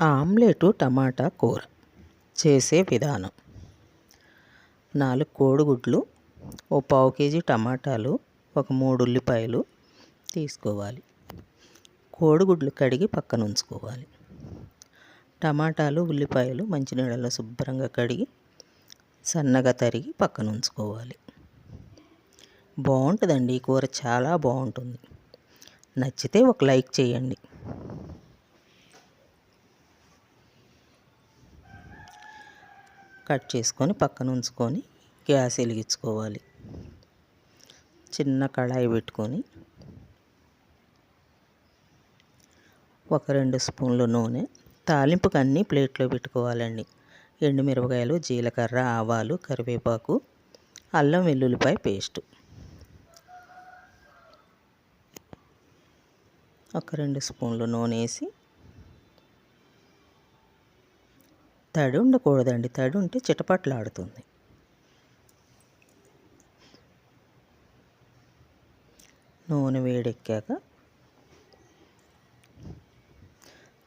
Omelette టమాటా కూర చేసే విధానం. నాలుగు కోడిగుడ్లు ఓ పావు కేజీ టమాటాలు ఒక మూడు ఉల్లిపాయలు తీసుకోవాలి. కోడిగుడ్లు కడిగి పక్కన ఉంచుకోవాలి. టమాటాలు ఉల్లిపాయలు మంచినీళ్ళలో శుభ్రంగా కడిగి సన్నగా తరిగి పక్కన ఉంచుకోవాలి. బాగుంటుందండి ఈ కూర చాలా బాగుంటుంది. నచ్చితే ఒక లైక్ చేయండి. కట్ చేసుకొని పక్కన ఉంచుకొని గ్యాస్ వెలిగించుకోవాలి. చిన్న కళాయి పెట్టుకొని ఒక రెండు స్పూన్లు నూనె తాలింపుకి అన్నీ ప్లేట్లో పెట్టుకోవాలండి. ఎండుమిరపకాయలు జీలకర్ర ఆవాలు కరివేపాకు అల్లం వెల్లుల్లిపాయ పేస్ట్. ఒక రెండు స్పూన్లు నూనె వేసి తడి ఉండకూడదండి. తడి ఉంటే చిటపట్లాడుతుంది. నూనె వేడెక్కాక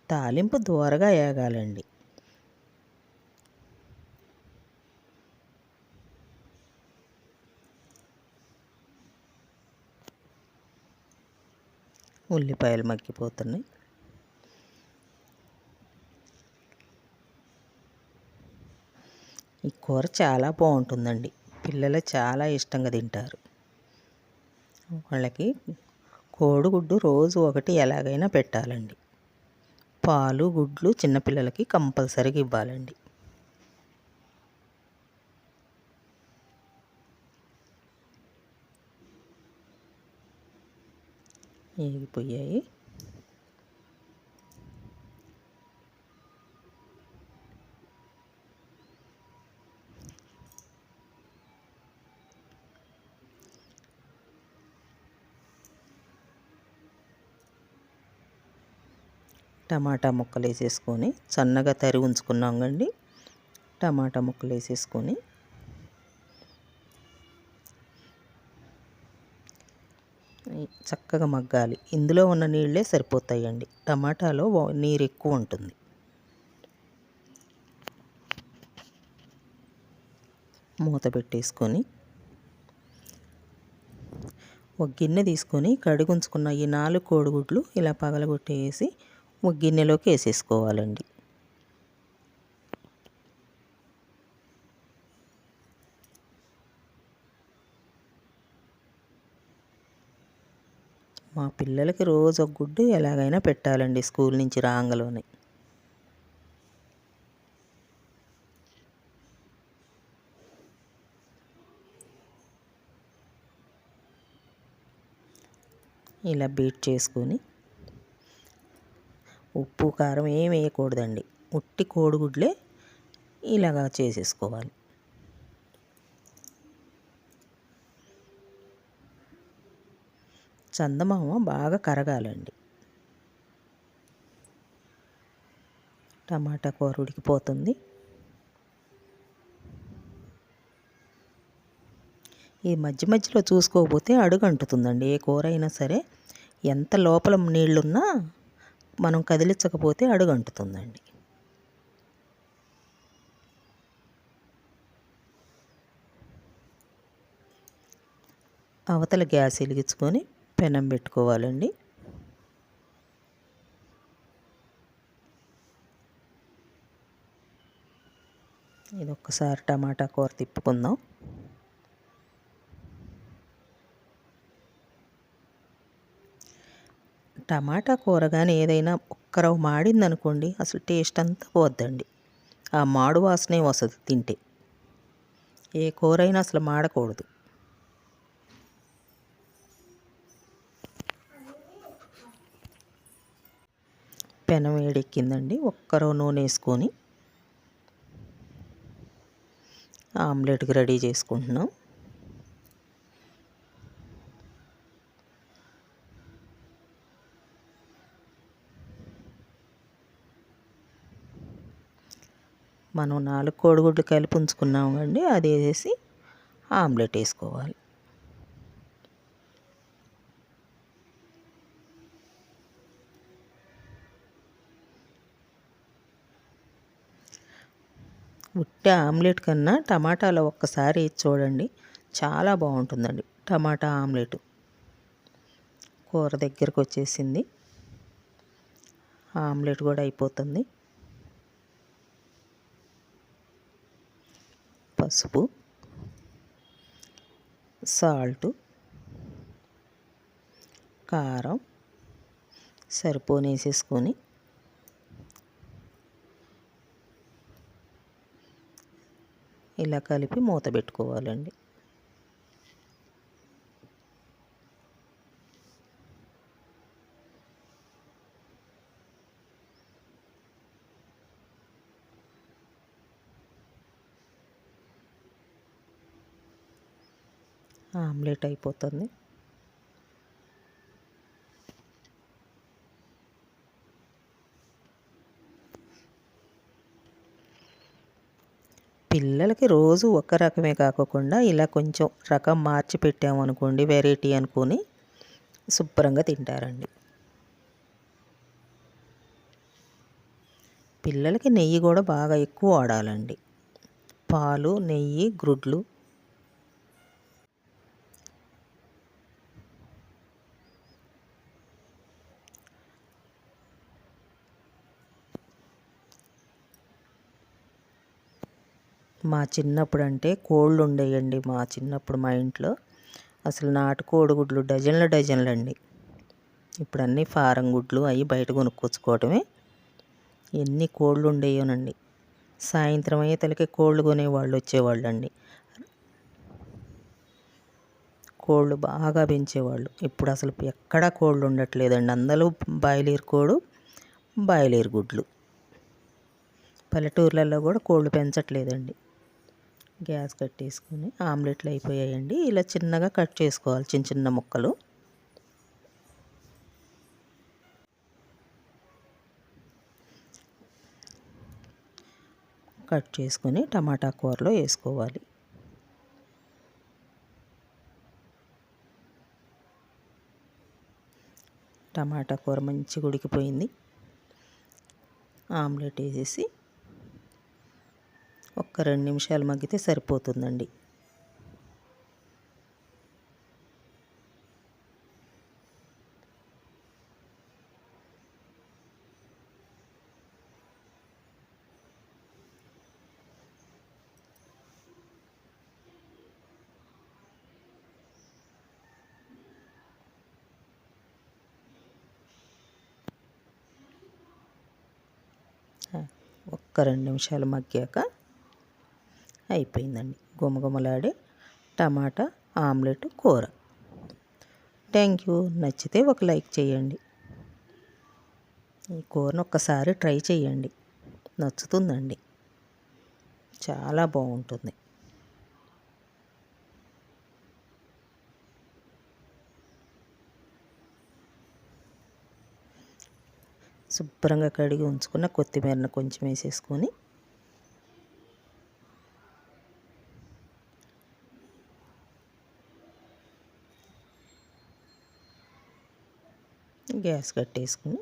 తాలింపు దూరగా వేగాలండి ఉల్లిపాయలు మగ్గిపోతున్నాయి. కూర చాలా బాగుంటుందండి. పిల్లలు చాలా ఇష్టంగా తింటారు. వాళ్ళకి కోడిగుడ్డు రోజు ఒకటి ఎలాగైనా పెట్టాలండి. పాలు గుడ్లు చిన్నపిల్లలకి కంపల్సరీగా ఇవ్వాలండి. ఏగిపోయాయి టమాటా ముక్కలు వేసేసుకొని సన్నగా తరి ఉంచుకున్నాం కండి టమాటా ముక్కలు వేసేసుకొని చక్కగా మగ్గాలి. ఇందులో ఉన్న నీళ్ళే సరిపోతాయండి. టమాటాలో నీరు ఎక్కువ ఉంటుంది. మూత పెట్టేసుకొని ఒక గిన్నె తీసుకొని కడుగుంచుకున్న ఈ నాలుగు కోడిగుడ్లు ఇలా పగలగొట్టేసి గిన్నెలోకి వేసేసుకోవాలండి. మా పిల్లలకి రోజు ఒక గుడ్డు ఎలాగైనా పెట్టాలండి స్కూల్ నుంచి రాంగలోనే. ఇలా బీట్ చేసుకొని ఉప్పు కారం ఏం వేయకూడదండి. ఉట్టి కోడిగుడ్లే ఇలాగా చేసేసుకోవాలి. చందమామ బాగా కరగాలండి. టమాటా కూర ఉడికిపోతుంది. ఈ మధ్య మధ్యలో చూసుకోకపోతే అడుగు అంటుతుందండి ఏ కూర అయినా సరే ఎంత లోపల నీళ్ళున్నా మనం కదిలించకపోతే అడుగు అంటుతుందండి అవతల గ్యాస్ వెలిగించుకొని పెనం పెట్టుకోవాలండి. ఇది ఒక్కసారి టమాటా కూర తిప్పుకుందాం. టమాటా కూర కానీ ఏదైనా ఒక్కరవ మాడిందనుకోండి అసలు టేస్ట్ అంతా పోద్దండి. ఆ మాడు వాసనే వస్తుంది తింటే. ఏ కూర అయినా అసలు మాడకూడదు. పెనం వేడెక్కిందండి ఒక్కరో నూనె వేసుకొని ఆమ్లెట్కి రెడీ చేసుకుంటున్నాం. మనం నాలుగు కోడిగుడ్లు కలిపి ఉంచుకున్నాం అండి అది వేసేసి ఆమ్లెట్ వేసుకోవాలి. ఉట్టి ఆమ్లెట్ కన్నా టమాటాలో ఒక్కసారి చూడండి చాలా బాగుంటుందండి. టమాటా ఆమ్లెట్ కూర దగ్గరకు వచ్చేసింది. ఆమ్లెట్ కూడా అయిపోతుంది. పసుపు సాల్టు కారం సరిపోనేసేసుకొని ఇలా కలిపి మూత పెట్టుకోవాలండి. ఆమ్లెట్ అయిపోతుంది. పిల్లలకి రోజు ఒక రకమే కాకుండా ఇలా కొంచెం రకం మార్చి పెట్టామనుకోండి వెరైటీ అనుకొని శుభ్రంగా తింటారండి. పిల్లలకి నెయ్యి కూడా బాగా ఎక్కువ వాడాలండి. పాలు నెయ్యి గ్రుడ్లు మా చిన్నప్పుడు అంటే కోళ్ళు ఉండేయండి మా చిన్నప్పుడు మా ఇంట్లో. అసలు నాటు కోడిగుడ్లు డజన్ల డజన్లు అండి ఇప్పుడు అన్నీ ఫారం గుడ్లు అవి బయట కొనుక్కొచ్చుకోవటమే. ఎన్ని కోళ్ళు ఉండేయోనండి సాయంత్రం అయ్యేతలకి కోళ్ళు కొనేవాళ్ళు వచ్చేవాళ్ళు అండి కోళ్ళు బాగా పెంచేవాళ్ళు. ఇప్పుడు అసలు ఎక్కడా కోళ్ళు ఉండట్లేదండి అందరూ బాయిలేరు కోడు బాయిలేరు గుడ్లు. పల్లెటూర్లలో కూడా కోళ్ళు పెంచట్లేదండి. గ్యాస్ కట్టేసుకొని ఆమ్లెట్లు అయిపోయాయండి. ఇలా చిన్నగా కట్ చేసుకోవాలి చిన్న చిన్న ముక్కలు. కట్ చేసుకొని టమాటా కూరలో వేసుకోవాలి. టమాటా కూర మంచిగా ఉడికిపోయింది. ఆమ్లెట్ వేసేసి ఒక రెండు నిమిషాలు మగ్గితే సరిపోతుందండి. ఒక్క రెండు నిమిషాలు మగ్గాక అయిపోయిందండి. గుమగుమలాడే టమాటా ఆమ్లెట్ కూర. Thank you. నచ్చితే ఒక లైక్ చేయండి. ఈ కూరను ఒక్కసారి ట్రై చేయండి. నచ్చుతుందండి. చాలా బాగుంటుంది. శుభ్రంగా కడిగి ఉంచుకున్న కొత్తిమీరను కొంచెం వేసేసుకొని గ్యాస్ కట్టేసుకుని